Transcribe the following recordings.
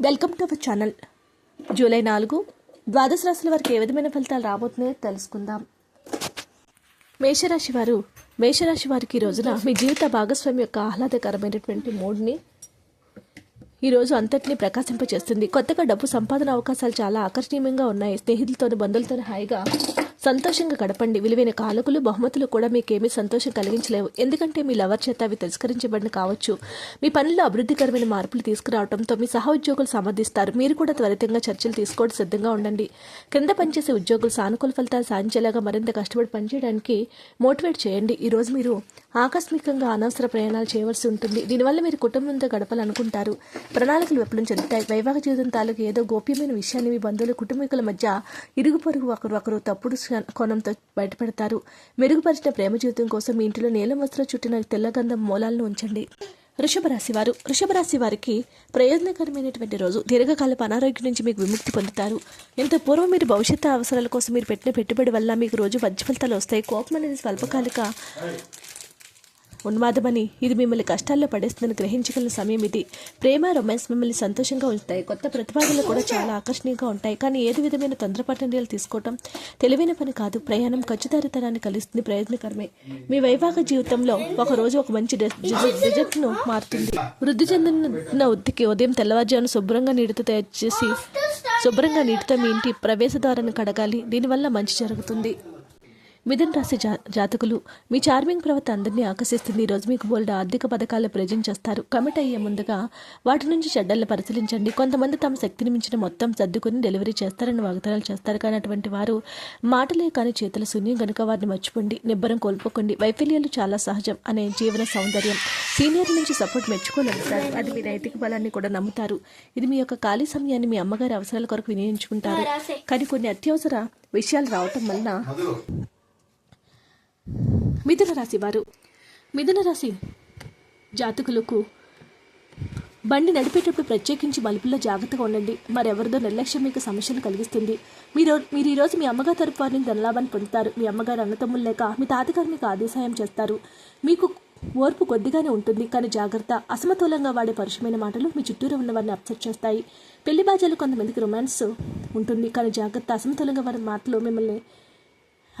Welcome to our channel. July నాలుగు ద్వాదశ రాశుల వారికి ఏ విధమైన ఫలితాలు రాబోతున్నాయో తెలుసుకుందాం. మేషరాశి వారు మేషరాశి వారికి ఈ రోజున మీ జీవిత భాగస్వామి యొక్క ఆహ్లాదకరమైనటువంటి మూడ్ని ఈరోజు అంతటినీ ప్రకాశింపచేస్తుంది. కొత్తగా డబ్బు సంపాదన అవకాశాలు చాలా ఆకర్షణీయంగా ఉన్నాయి. స్నేహితులతో బంధువులతో హాయిగా సంతోషంగా గడపండి. విలువైన కానుకలు బహుమతులు కూడా మీకేమీ సంతోషం కలిగించలేవు. ఎందుకంటే మీ లవర్ చేత అవి తిరస్కరించబడిన కావచ్చు. మీ పనుల్లో అభివృద్ధికరమైన మార్పులు తీసుకురావడంతో మీ సహ ఉద్యోగులు సమర్థిస్తారు. మీరు కూడా త్వరితంగా చర్చలు తీసుకోవడం సిద్ధంగా ఉండండి. క్రింద పనిచేసే ఉద్యోగులు సానుకూల ఫలితాలు సాధించేలాగా మరింత కష్టపడి పనిచేయడానికి మోటివేట్ చేయండి. ఈరోజు మీరు ఆకస్మికంగా అనవసర ప్రయాణాలు చేయవలసి ఉంటుంది. దీనివల్ల మీరు కుటుంబంతో గడపాలనుకుంటారు. ప్రణాళికలు విఫలం చెందుతాయి. వైవాహిక జీవితం తాలూకు ఏదో గోప్యమైన విషయాన్ని మీ బంధువులు కుటుంబీకుల మధ్య ఇరుగు పొరుగు ఒకరు ఒకరు తప్పుడు స- కోణంతో బయటపెడతారు. మెరుగుపరిచిన ప్రేమ జీవితం కోసం మీ ఇంటిలో నీలం వస్త్రం చుట్టిన తెల్లగంధం మూలాలను ఉంచండి. వృషభరాశి వారు వృషభరాశి వారికి ప్రయోజనకరమైనటువంటి రోజు. దీర్ఘకాలపు అనారోగ్యం నుంచి మీకు విముక్తి పొందుతారు. ఇంత పూర్వం మీరు భవిష్యత్తు అవసరాల కోసం మీరు పెట్టిన పెట్టుబడి వల్ల మీకు రోజు మంచి ఫలితాలు వస్తాయి. కోపం అనేది స్వల్పకాలిక ఉన్మాదమని. ఇది మిమ్మల్ని కష్టాల్లో పడేస్తుందని గ్రహించగల సమయం ఇది. ప్రేమ రొమాన్స్ మిమ్మల్ని సంతోషంగా ఉంచుతాయి. కొత్త ప్రతిపాదనలు కూడా చాలా ఆకర్షణీయంగా ఉంటాయి. కానీ ఏది విధమైన తొందరపాటు నిర్ణయాలు తీసుకోవటం తెలివైన పని కాదు. ప్రయాణం ఖచ్చితరితనాన్ని కలిస్తుంది ప్రయోజనకరమే. మీ వైవాహిక జీవితంలో ఒక రోజు ఒక మంచి రిజల్ట్ను మారుతుంది. వృద్ధి చెందిన వృద్ధికి ఉదయం తెల్లవారుజామున శుభ్రంగా నీటితో తయారు చేసి శుభ్రంగా నీటితో మీ ఇంటి ప్రవేశ ద్వారాన్ని కడగాలి. దీనివల్ల మంచి జరుగుతుంది. మిథున రాశి జా జాతకులు మీ చార్మింగ్ ప్రవర్త అందరినీ ఆకర్షిస్తుంది. ఈరోజు మీకు బోల్డ్ ఆర్థిక పథకాలు ప్రజెంట్ చేస్తారు కమిట్ అయ్యే ముందుగా వాటి నుంచి చెడ్డలను పరిశీలించండి. కొంతమంది తమ శక్తిని మించిన మొత్తం సర్దుకుని డెలివరీ చేస్తారని వాగ్దానాలు చేస్తారు. కానీ అటువంటి వారు మాటలే కానీ చేతుల శూన్యం కనుక వారిని మర్చిపోండి. నిబ్బరం కోల్పోకండి. వైఫల్యాలు చాలా సహజం అనే జీవన సౌందర్యం సీనియర్ నుంచి సపోర్ట్ మెచ్చుకోగలుగుతారు అది మీ నైతిక బలాన్ని కూడా నమ్ముతారు. ఇది మీ యొక్క ఖాళీ సమయాన్ని మీ అమ్మగారి అవసరాల కొరకు వినియోగించుకుంటారు. కానీ కొన్ని అత్యవసర విషయాలు రావటం వలన మిథున రాశి వారు. మిథున రాశి జాతకులకు బండి నడిపేటప్పుడు ప్రత్యేకించి మలుపుల్లో జాగ్రత్తగా ఉండండి. మరెవరిదో నిర్లక్ష్యం మీకు సమస్యలు కలిగిస్తుంది. మీరు మీరు ఈరోజు మీ అమ్మగారి తరపు వారిని ధనలాభాన్ని పొందుతారు. మీ అమ్మగారు అన్నతమ్ములు లేక మీ తాతగారు మీకు ఆదేశాయం చేస్తారు. మీకు ఓర్పు కొద్దిగానే ఉంటుంది. కానీ జాగ్రత్త అసమతులంగా వాడే పరుషమైన మాటలు మీ చుట్టూరు ఉన్న వారిని అప్సెట్ చేస్తాయి. పెళ్ళి బాజాలు కొంతమందికి రొమాన్స్ ఉంటుంది. కానీ జాగ్రత్త అసమతులంగా వారి మాటలు మిమ్మల్ని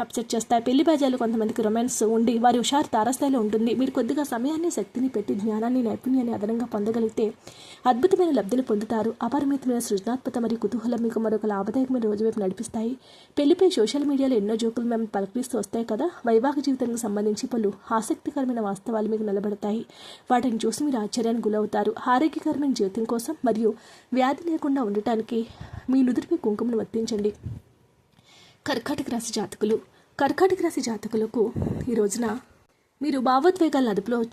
అప్సెట్ చేస్తాయి. పెళ్ళి బాజాలు కొంతమందికి రొమాన్స్ ఉండి వారి హుషారు తారస్థాయిలో ఉంటుంది. మీరు కొద్దిగా సమయాన్ని శక్తిని పెట్టి జ్ఞానాన్ని నైపుణ్యాన్ని అదనంగా పొందగలిగితే అద్భుతమైన లబ్ధిని పొందుతారు. అపరిమితమైన సృజనాత్మక మరియు కుతూహలం మీకు మరొక లాభదాయకమైన రోజు వైపు నడిపిస్తాయి. పెళ్ళిపై సోషల్ మీడియాలో ఎన్నో జోకులు మేము పలకరిస్తూ వస్తాయి కదా? వైవాహిక జీవితానికి సంబంధించి పలు ఆసక్తికరమైన వాస్తవాలు మీకు నిలబడతాయి. వాటిని చూసి మీరు ఆశ్చర్యానికి గురవుతారు. ఆరోగ్యకరమైన జీవితం కోసం మరియు వ్యాధి లేకుండా ఉండటానికి మీ నుదుటిపై కుంకుమను వర్తించండి కర్కాటక రాశి జాతకులు. కర్కాటక రాశి జాతకులకు ఈ రోజున మీరు భావోద్వేగాలను అదుపులో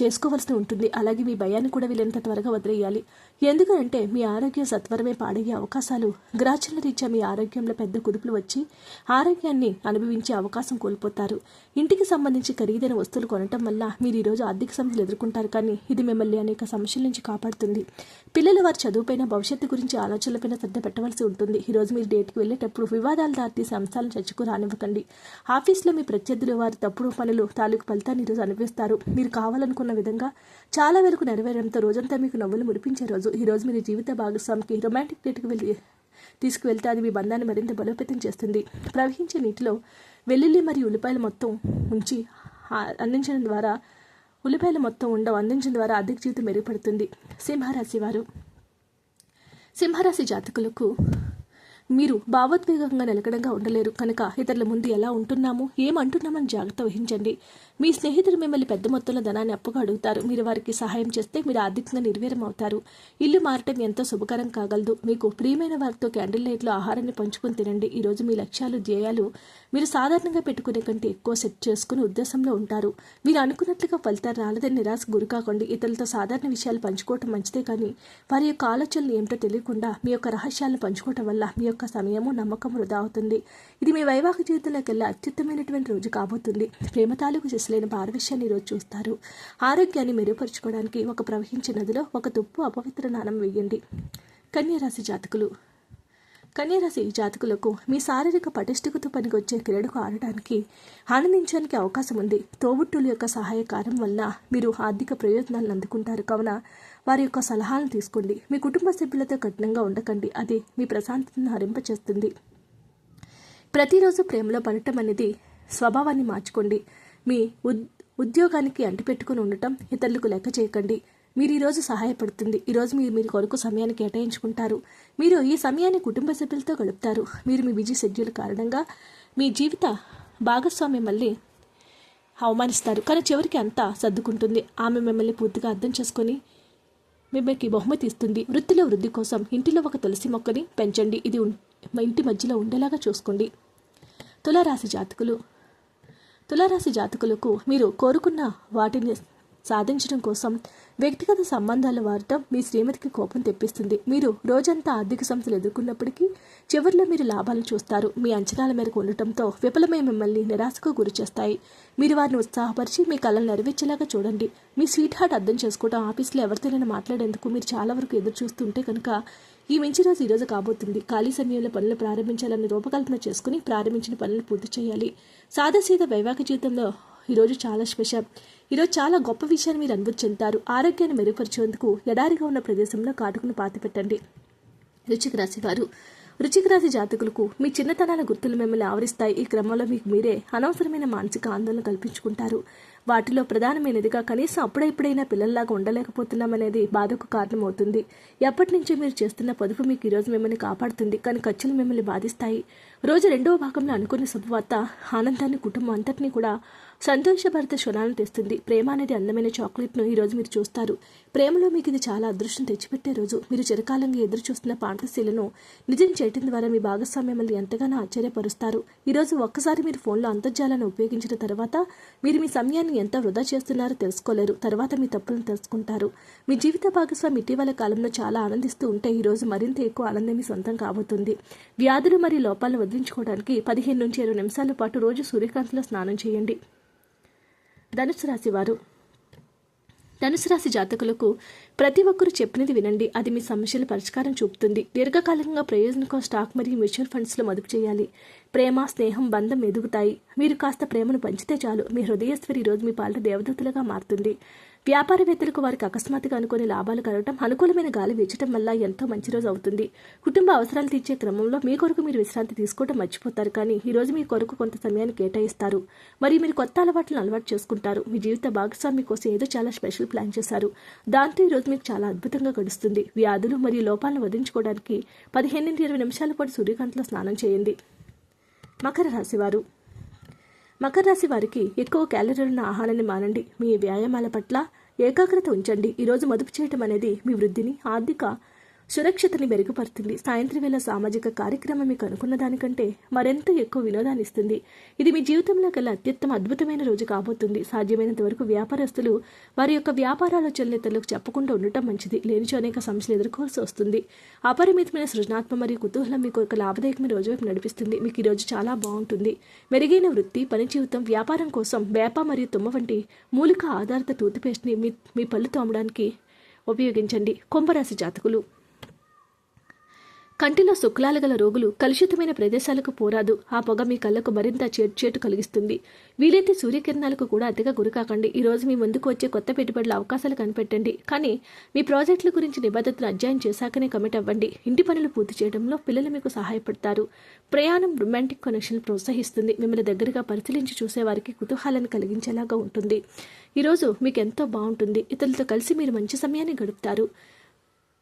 చేసుకోవాల్సి ఉంటుంది. అలాగే మీ భయాన్ని కూడా వీలైనంత త్వరగా వదిలేయాలి. ఎందుకంటే మీ ఆరోగ్యం సత్వరమే పాడయ్యే అవకాశాలు గ్రాచుల రీత్యా మీ ఆరోగ్యంలో పెద్ద కుదుపులు వచ్చి ఆరోగ్యాన్ని అనుభవించే అవకాశం కోల్పోతారు. ఇంటికి సంబంధించి ఖరీదైన వస్తువులు కొనటం వల్ల మీరు ఈరోజు ఆర్థిక సమస్యలు ఎదుర్కొంటారు. కానీ ఇది మిమ్మల్ని అనేక సమస్యల నుంచి కాపాడుతుంది. పిల్లలు వారి చదువుపైన భవిష్యత్తు గురించి ఆలోచనలపైన శ్రద్ధ పెట్టవలసి ఉంటుంది. ఈరోజు మీరు డేట్కి వెళ్ళేటప్పుడు వివాదాలు దారితీసే అంశాలను చర్చకు రానివ్వకండి. ఆఫీస్లో మీ ప్రత్యర్థులు వారి తప్పుడు పనులు తాలూకు ఫలితాన్ని ఈరోజు అనుభవిస్తారు. మీరు కావాలనుకున్న విధంగా చాలా వరకు నెరవేరడంతో రోజంతా మీకు నవ్వులు మురిపించే రోజు. ఈ రోజు మీరు జీవిత భాగస్వామికి రొమాంటిక్ డేట్కి వెళ్ళి తీసుకువెళ్తే అది మీ బంధాన్ని మరింత బలోపేతం చేస్తుంది. ప్రవహించే నీటిలో వెల్లుల్లి మరియు ఉల్లిపాయలు మొత్తం ఉంచి అందించడం ద్వారా ఉల్లిపాయలు మొత్తం ఉండవు అందించడం ద్వారా ఆర్థిక జీవితం మెరుగుపడుతుంది. సింహరాశి వారు. సింహరాశి జాతకులకు మీరు భావోద్వేగంగా నిలకడంగా ఉండలేరు. కనుక ఇతరుల ముందు ఎలా ఉంటున్నాము ఏమంటున్నామని జాగ్రత్త వహించండి. మీ స్నేహితులు మిమ్మల్ని పెద్ద మొత్తంలో ధనాన్ని అప్పుగా అడుగుతారు. మీరు వారికి సహాయం చేస్తే మీరు ఆర్థికంగా నిర్వీరం అవుతారు. ఇల్లు మారటం ఎంతో శుభకరం కాగలదు. మీకు ప్రియమైన వారితో క్యాండిల్ లైట్లో ఆహారాన్ని పంచుకొని తినండి. ఈరోజు మీ లక్ష్యాలు ధ్యేయాలు మీరు సాధారణంగా పెట్టుకునే కంటే ఎక్కువ సెట్ చేసుకుని ఉద్దేశంలో ఉంటారు. మీరు అనుకున్నట్లుగా ఫలితాలు రాలేదని నిరాశ గురికాకండి ఇతరులతో సాధారణ విషయాలు పంచుకోవటం మంచిదే కానీ వారి యొక్క ఆలోచనలు ఏమిటో తెలియకుండా మీ యొక్క రహస్యాలను పంచుకోవటం వల్ల మీ యొక్క సమయము నమ్మకం వృధా అవుతుంది. ఇది మీ వైవాహిక జీవితంలోకి వెళ్ళే అత్యుత్తమైనటువంటి రోజు కాబోతుంది. ప్రేమ తాలూకు శిశులైన పారవిష్యాన్ని ఈరోజు చూస్తారు. ఆరోగ్యాన్ని మెరుగుపరుచుకోవడానికి ఒక ప్రవహించే నదిలో ఒక తుప్పు అపవిత్ర నాణం వేయండి. కన్యరాశి జాతకులు. కన్యరాశి జాతకులకు మీ శారీరక పటిష్టతతో పనికొచ్చే క్రీడకు ఆడటానికి ఆనందించడానికి అవకాశం ఉంది. తోబుట్టుల యొక్క సహాయకారం వల్ల మీరు ఆర్థిక ప్రయోజనాలను అందుకుంటారు. కావున వారి యొక్క సలహాలను తీసుకోండి. మీ కుటుంబ సభ్యులతో కఠినంగా ఉండకండి. అది మీ ప్రశాంతతను హరింపచేస్తుంది. ప్రతిరోజు ప్రేమలో పడటం అనేది స్వభావాన్ని మార్చుకోండి. మీ ఉద్ ఉద్యోగానికి అంటిపెట్టుకుని ఉండటం ఇతరులకు లెక్క చేయకండి మీరు ఈరోజు సహాయపడుతుంది. ఈరోజు మీరు మీ కొరకు సమయాన్ని కేటాయించుకుంటారు. మీరు ఈ సమయాన్ని కుటుంబ సభ్యులతో గడుపుతారు. మీరు మీ బిజీ షెడ్యూల్ కారణంగా మీ జీవిత భాగస్వామి మళ్ళీ అవమానిస్తారు. కానీ చివరికి అంతా సర్దుకుంటుంది. ఆమె మిమ్మల్ని పూర్తిగా అర్థం చేసుకొని మిమ్మల్ని బహుమతి ఇస్తుంది. వృత్తిలో వృద్ధి కోసం ఇంటిలో ఒక తులసి మొక్కని పెంచండి. ఇది ఉం- మా ఇంటి మధ్యలో ఉండేలాగా చూసుకోండి. తులారాశి జాతకులు తులారాశి జాతకులకు మీరు కోరుకున్న వాటిని సాధించడం కోసం వ్యక్తిగత సంబంధాల వాడటం మీ శ్రీమతికి కోపం తెప్పిస్తుంది. మీరు రోజంతా ఆర్థిక సమస్యలు ఎదుర్కొన్నప్పటికీ చివరిలో మీరు లాభాలు చూస్తారు. మీ అంచనాల మేరకు ఉండటంతో విఫలమై మిమ్మల్ని నిరాశకు గురిచేస్తాయి మీరు వారిని ఉత్సాహపరిచి మీ కళలు నెరవేర్చేలాగా చూడండి. మీ స్వీట్ హార్ట్ అర్థం చేసుకోవడం ఆఫీస్లో ఎవరితోనైనా మాట్లాడేందుకు మీరు చాలా వరకు ఎదురు చూస్తుంటే కనుక ఈ మంచి రోజు ఈరోజు కాబోతుంది. ఖాళీ సమయంలో పనులు ప్రారంభించాలని రూపకల్పన చేసుకుని ప్రారంభించిన పనులు పూర్తి చేయాలి. సాదాసీద వైవాహిక జీవితంలో ఈరోజు చాలా స్పెషల్. ఈరోజు చాలా గొప్ప విషయాన్ని మీరు అనుభూతి చెందుతారు ఆరోగ్యాన్ని మెరుగుపరిచేందుకు ఎడారిగా ఉన్న ప్రదేశంలో కాటుకును పాతిపెట్టండి రుచిక రాశి వారు రుచిక రాశి జాతకులకు మీ చిన్నతనాల గుర్తులు మిమ్మల్ని ఆవరిస్తాయి. ఈ క్రమంలో మీకు మీరే అనవసరమైన మానసిక ఆందోళన కల్పించుకుంటారు. వాటిలో ప్రధానమైనదిగా కనీసం అప్పుడెప్పుడైనా పిల్లల్లాగా ఉండలేకపోతున్నామనేది బాధకు కారణమవుతుంది. ఎప్పటి నుంచో మీరు చేస్తున్న పొదుపు మీకు ఈరోజు మిమ్మల్ని కాపాడుతుంది. కానీ ఖర్చులు మిమ్మల్ని బాధిస్తాయి. రోజు రెండవ భాగంలో అనుకున్న శుభవార్త ఆనందాన్ని కుటుంబం అంతటినీ కూడా సంతోషభరిత క్షణాలను తెస్తుంది. ప్రేమ అనేది అందమైన చాక్లెట్ను ఈరోజు మీరు చూస్తారు. ప్రేమలో మీకు ఇది చాలా అదృష్టం తెచ్చిపెట్టే రోజు. మీరు చిరకాలంగా ఎదురు చూస్తున్న పాంటసీలను నిజం చేయటం ద్వారా మీ భాగస్వామి మిమ్మల్ని ఎంతగానో ఆశ్చర్యపరుస్తారు. ఈరోజు ఒక్కసారి మీరు ఫోన్లో అంతర్జాలాన్ని ఉపయోగించిన తర్వాత మీరు మీ సమయాన్ని ఎంత వృధా చేస్తున్నారో తెలుసుకోలేరు. తర్వాత మీ తప్పులను తెలుసుకుంటారు. మీ జీవిత భాగస్వామి ఇటీవల కాలంలో చాలా ఆనందిస్తూ ఉంటే ఈరోజు మరింత ఎక్కువ ఆనందం మీ సొంతం కాబోతుంది. వ్యాధులు మరియు లోపాలను వదిలించుకోవడానికి పదిహేను నుంచి ఇరవై నిమిషాల పాటు రోజు సూర్యకాంతిలో స్నానం చేయండి. ధనుసు రాశి వారు ధనుసు రాశి జాతకులకు ప్రతి ఒక్కరూ చెప్పినది వినండి. అది మీ సమస్యల పరిష్కారం చూపుతుంది. దీర్ఘకాలికంగా ప్రయోజనకం స్టాక్ మరియు మ్యూచువల్ ఫండ్స్లో మదుపు చేయాలి. ప్రేమ స్నేహం బంధం ఎదుగుతాయి. మీరు కాస్త ప్రేమను పంచితే చాలు. మీ హృదయేశ్వరి ఈ రోజు మీ పాలిట దేవదూతలుగా మారుతుంది. వ్యాపారవేత్తలకు వారికి అకస్మాత్తుగా అనుకునే లాభాలు కలగటం అనుకూలమైన గాలి వీచటం వల్ల ఎంతో మంచి రోజు అవుతుంది. కుటుంబ అవసరాలు తీర్చే క్రమంలో మీ కొరకు మీరు విశ్రాంతి తీసుకోవడం మర్చిపోతారు కానీ ఈ రోజు మీ కొరకు కొంత సమయాన్ని కేటాయిస్తారు. మరియు మీరు కొత్త అలవాట్లను అలవాటు చేసుకుంటారు. మీ జీవిత భాగస్వామి కోసం ఏదో చాలా స్పెషల్ ప్లాన్ చేశారు. దాంతో ఈ రోజు మీకు చాలా అద్భుతంగా గడుస్తుంది. వ్యాధులు మరియు లోపాలను వధించుకోవడానికి పదిహేను నుండి ఇరవై నిమిషాల పాటు సూర్యకాంతిలో స్నానం చేయండి. మకర రాశివారు మకర రాశి వారికి ఎక్కువ క్యాలరీలున్న ఆహారాన్ని మానండి. మీ వ్యాయామాల పట్ల ఏకాగ్రత ఉంచండి. ఈరోజు మదుపు చేయటం అనేది మీ వృద్ధిని ఆర్థిక సురక్షతని మెరుగుపరుతుంది. సాయంత్రం వేళ సామాజిక కార్యక్రమం మీకు అనుకున్న దానికంటే మరెంత ఎక్కువ వినోదాన్ని ఇస్తుంది. ఇది మీ జీవితంలో గల అత్యుత్తమ అద్భుతమైన రోజు కాబోతుంది. సాధ్యమైనంత వరకు వ్యాపారస్తులు వారి యొక్క వ్యాపారాల చెల్లెతలకు చెప్పకుండా ఉండటం మంచిది. లేనిచో అనేక సమస్యలు ఎదుర్కోవాల్సి వస్తుంది. అపరిమితమైన సృజనాత్మ మరియు కుతూహలం మీకు ఒక లాభదాయకమైన రోజు వైపు నడిపిస్తుంది. మీకు ఈ రోజు చాలా బాగుంటుంది. మెరుగైన వృత్తి పని జీవితం వ్యాపారం కోసం వేప మరియు తుమ్మ వంటి మూలిక ఆధారిత టూత్పేస్ట్ని మీ మీ పళ్ళు తోమడానికి ఉపయోగించండి. కుంభరాశి జాతకులు కంటిలో శుక్లాలు గల రోగులు కలుషితమైన ప్రదేశాలకు పోరాదు. ఆ పొగ మీ కళ్ళకు మరింత చేటు కలిగిస్తుంది. వీలైతే సూర్యకిరణాలకు కూడా అతిగా గురికాకండి ఈ రోజు మీ ముందుకు వచ్చే కొత్త పెట్టుబడుల అవకాశాలు కనిపెట్టండి. కానీ మీ ప్రాజెక్టుల గురించి నిబద్ధతను అధ్యయనం చేశాకనే కమిట్ అవ్వండి. ఇంటి పనులు పూర్తి చేయడంలో పిల్లలు మీకు సహాయపడతారు. ప్రయాణం రొమాంటిక్ కనెక్షన్ ప్రోత్సహిస్తుంది. మిమ్మల్ని దగ్గరగా పరిశీలించి చూసేవారికి కుతూహలాన్ని కలిగించేలాగా ఉంటుంది. ఈరోజు మీకు ఎంతో బాగుంటుంది. ఇతరులతో కలిసి మీరు మంచి సమయాన్ని గడుపుతారు.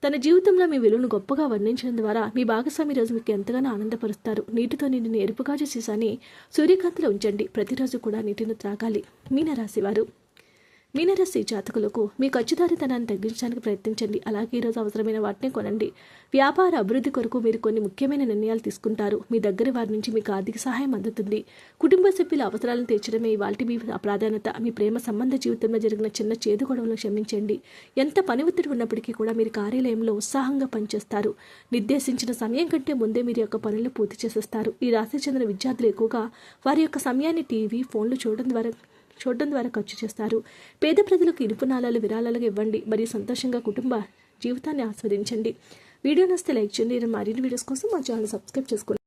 తన జీవితంలో మీ విలువను గొప్పగా వర్ణించడం ద్వారా మీ భాగస్వామి రోజు మీకు ఎంతగానో ఆనందపరుస్తారు. నీటితో నిండిన ఎరుపుగాజు సీసాని సూర్యకాంతిలో ఉంచండి. ప్రతిరోజు కూడా నీటిని త్రాగాలి. మీనరాశివారు మీనరాశి జాతకులకు మీ ఖర్చుదారితనాన్ని తగ్గించడానికి ప్రయత్నించండి. అలాగే ఈరోజు అవసరమైన వాటిని కొనండి. వ్యాపార అభివృద్ధి కొరకు మీరు కొన్ని ముఖ్యమైన నిర్ణయాలు తీసుకుంటారు. మీ దగ్గర వారి నుంచి మీకు ఆర్థిక సహాయం అందుతుంది. కుటుంబ సభ్యుల అవసరాలను తీర్చడమే ఇవాళ మీ ప్రాధాన్యత. మీ ప్రేమ సంబంధ జీవితంలో జరిగిన చిన్న చేదు గొడవలను క్షమించండి. ఎంత పని ఒత్తిడి ఉన్నప్పటికీ కూడా మీరు కార్యాలయంలో ఉత్సాహంగా పనిచేస్తారు. నిర్దేశించిన సమయం కంటే ముందే మీరు యొక్క పనులు పూర్తి చేసేస్తారు. ఈ రాశి చెందిన విద్యార్థులు ఎక్కువగా వారి యొక్క సమయాన్ని టీవీ ఫోన్లు చూడడం ద్వారా చూడడం ద్వారా ఖర్చు చేస్తారు. పేద ప్రజలకు ఇనుపు నాళాలు విరాళాలుగా ఇవ్వండి. మరియు సంతోషంగా కుటుంబ జీవితాన్ని ఆస్వాదించండి. వీడియో నస్తే లైక్ చేయండి. మరిన్ని వీడియోస్ కోసం మా ఛానల్ సబ్స్క్రైబ్ చేసుకోండి.